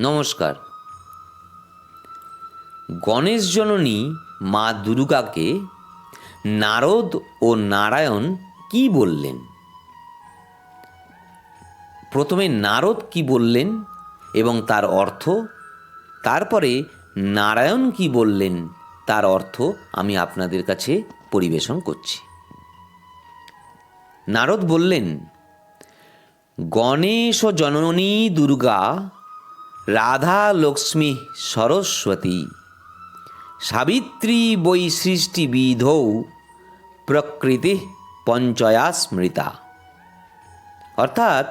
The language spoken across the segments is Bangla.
নমস্কার। গণেশ জননী মা দুর্গাকে নারদ ও নারায়ণ কি বললেন? প্রথমে নারদ কি বললেন এবং তার অর্থ? তারপরে নারায়ণ কি বললেন? তার অর্থ আমি আপনাদের কাছে পরিবেশন করছি। নারদ বললেন, গণেশ জননী দুর্গা রাধা লক্ষ্মী সরস্বতী। সাবিত্রী বৈসৃষ্টি বিধৌ প্রকৃতি পঞ্চয়া স্মৃতা। অর্থাৎ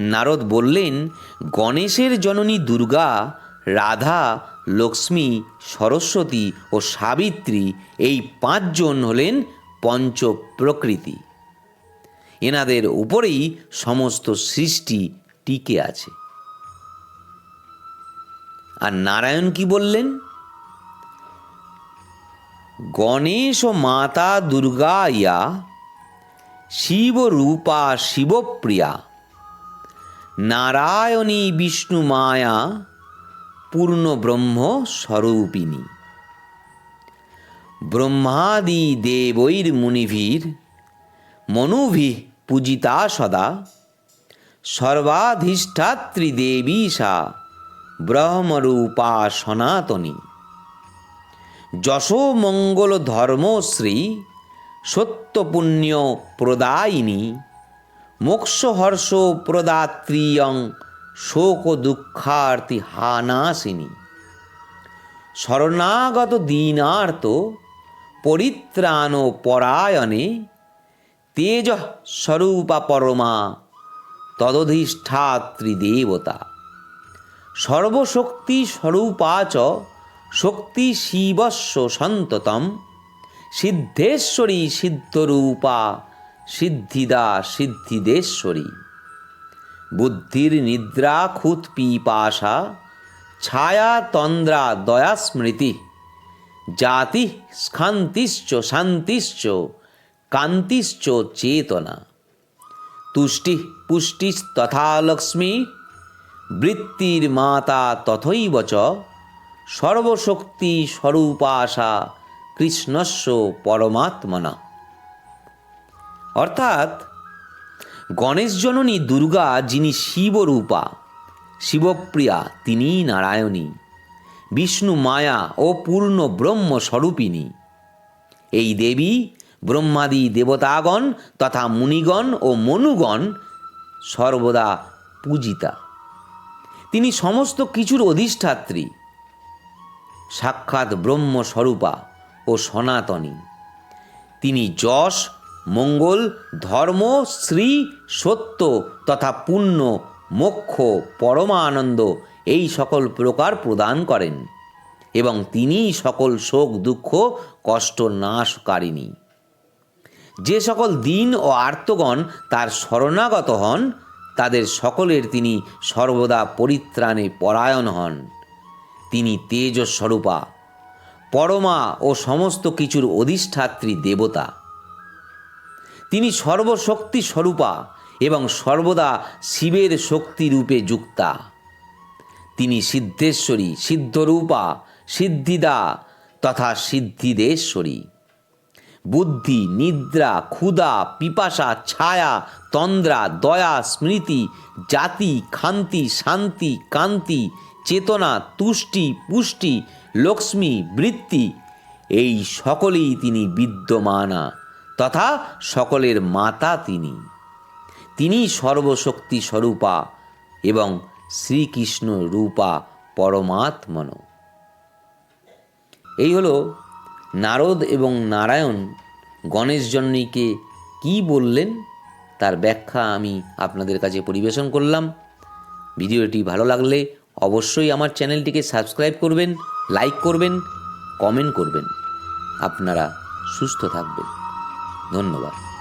নারদ বললেন, গণেশের জননী দুর্গা, রাধা, লক্ষ্মী, সরস্বতী ও সাবিত্রী এই পাঁচজন হলেন পঞ্চ প্রকৃতি। এনাদের উপরেই সমস্ত সৃষ্টি টিকে আছে। আর নারায়ণ কি বললেন? গণেশ ও মাতা দুর্গা ইয়া শিবরূপা শিবপ্রিয়া নারায়ণী বিষ্ণু মায়া, পূর্ণ ব্রহ্ম স্বরূপিণী। ব্রহ্মাদি দেবৈর মুনিভীর, মনুভি পূজিতা সদা, সর্বাধিষ্ঠাত্রী দেবী সা। ব্রহ্মরূপা সনাতনী। যশো মঙ্গল ধর্মশ্রী সত্যপুণ্য প্রদায়িনী, মোক্ষহর্ষ প্রদাত্রিয়ং শোক দুঃখার্তি হানাসিনী। শরণাগত দীনার্ত পরিত্রাণ পরায়ণে তেজ স্বরূপা পরমা তদধিষ্ঠাত্রী দেবতা। সর্বশক্তি স্বরূপা চ, শক্তি শিবস্ব সন্ততম সিদ্ধেশ্বরী সিদ্ধরূপা, সিদ্ধিদা সিদ্ধিদেশ্বরী। বুদ্ধির নিদ্রা খুত পিপাসা, ছায়া তন্দ্রা দয়া স্মৃতি জাতি স্খান্তিশ্চ শান্তিশ্চ, কান্তিশ্চ চেতনা। তুষ্টি পুষ্টিস্তথা লক্ষ্মী বৃত্তির মাতা তথৈব চ, সর্বশক্তি স্বরূপাশা কৃষ্ণস্য পরমাত্মনা। অর্থাৎ গণেশ জননী দুর্গা যিনি শিবরূপা, শিবপ্রিয়া তিনি নারায়ণী, বিষ্ণু মায়া ও পূর্ণ ব্রহ্ম স্বরূপিণী। এই দেবী ব্রহ্মাদি দেবতাগণ তথা মুনিগণ ও মনুগণ সর্বদা পূজিতা। তিনি সমস্ত কিছুর অধিষ্ঠাত্রী। সাক্ষাৎ ব্রহ্মস্বরূপা ও সনাতনী। তিনি যশ, মঙ্গল, ধর্ম শ্রী সত্য তথা পুণ্য, মোক্ষ, পরমানন্দ এই সকল প্রকার প্রদান করেন এবং তিনিই সকল শোক, দুঃখ, কষ্ট নাশকারিণী। যে সকল দিন ও আর্তগণ তার শরণাগত হন তাদের সকলের তিনি সর্বদা পরিত্রাণে পরায়ণ হন। তিনি তেজস্বরূপা, পরমা ও সমস্ত কিছুর অধিষ্ঠাত্রী দেবতা। তিনি সর্বশক্তি স্বরূপা এবং সর্বদা শিবের শক্তিরূপে যুক্তা। তিনি সিদ্ধেশ্বরী, সিদ্ধরূপা, সিদ্ধিদা তথা সিদ্ধিদেশ্বরী। বুদ্ধি, নিদ্রা, ক্ষুধা, পিপাসা, ছায়া, তন্দ্রা, দয়া, স্মৃতি, জাতি, খান্তি, শান্তি, কান্তি, চেতনা, তুষ্টি, পুষ্টি, লক্ষ্মী, বৃত্তি। এই সকলেই তিনি বিদ্যমানা, তথা সকলের মাতা তিনি। তিনি সর্বশক্তি স্বরূপা এবং শ্রীকৃষ্ণ রূপা পরমাত্মন এই হলো নারদ এবং নারায়ণ গণেশ জননীকে কী বললেন, তার ব্যাখ্যা আমি আপনাদের কাছে পরিবেশন করলাম। ভিডিওটি ভালো লাগলে অবশ্যই আমার চ্যানেলটিকে সাবস্ক্রাইব করবেন, লাইক করবেন, কমেন্ট করবেন। আপনারা সুস্থ থাকবেন। ধন্যবাদ।